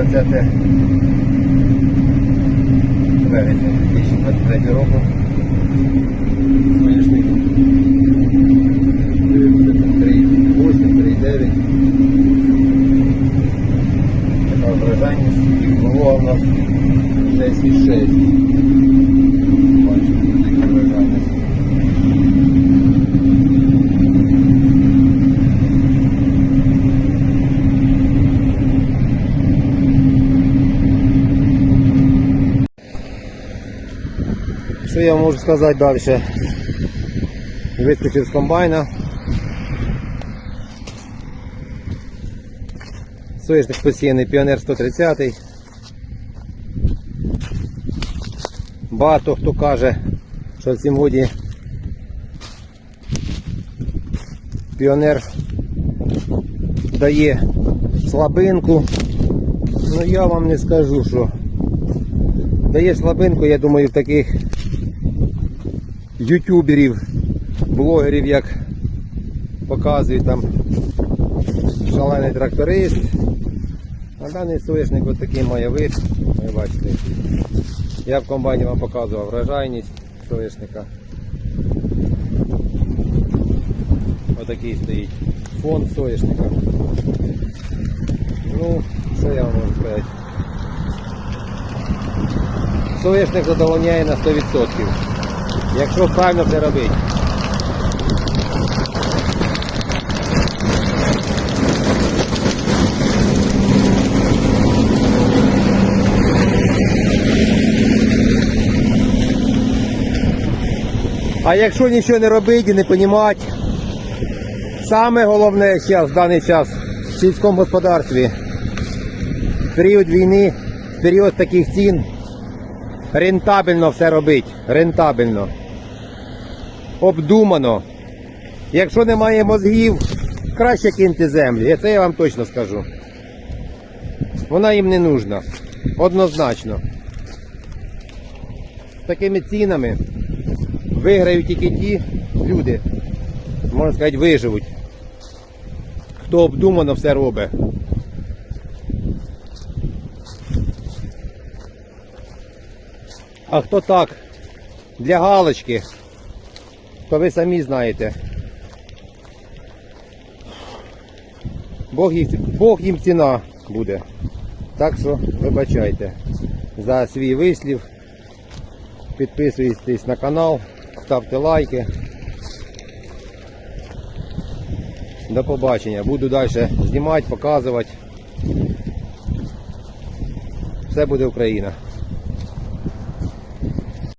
20 березня 2023 року. Соняшник 3,8, 3,9. Така вражайність. було у нас 6,6. Що я можу сказати далі? Вискочив з комбайна. Соєшник посіяний піонер 130. Багато хто каже, що в цім годі піонер дає слабинку. Ну я вам не скажу, що дає слабинку, я думаю, в таких ютуберів, блогерів, як показують там шалений тракторист. А даний соєшник такий має вид. Ви бачите. Я в комбайні вам показував вражайність соєшника. Отакий стоїть фон соєшника. Ну, що я вам можу сказати? Соєшник задовольняє на 100%. Якщо правильно це робити. А якщо нічого не робити і не розуміти, саме головне зараз, в даний час в сільському господарстві, в період війни, в період таких цін, рентабельно все робити. Рентабельно. Обдумано. Якщо немає мозгів, краще киньте землю. Це я вам точно скажу. Вона їм не нужна. Однозначно. Такими цінами виграють тільки ті люди, можна сказати, виживуть. Хто обдумано все робить. А хто так, для галочки, то ви самі знаєте. Бог, їх, Бог їм ціна буде. Так що вибачайте за свій вислів. Підписуйтесь на канал, ставте лайки. До побачення. Буду далі знімати, показувати. Все буде Україна.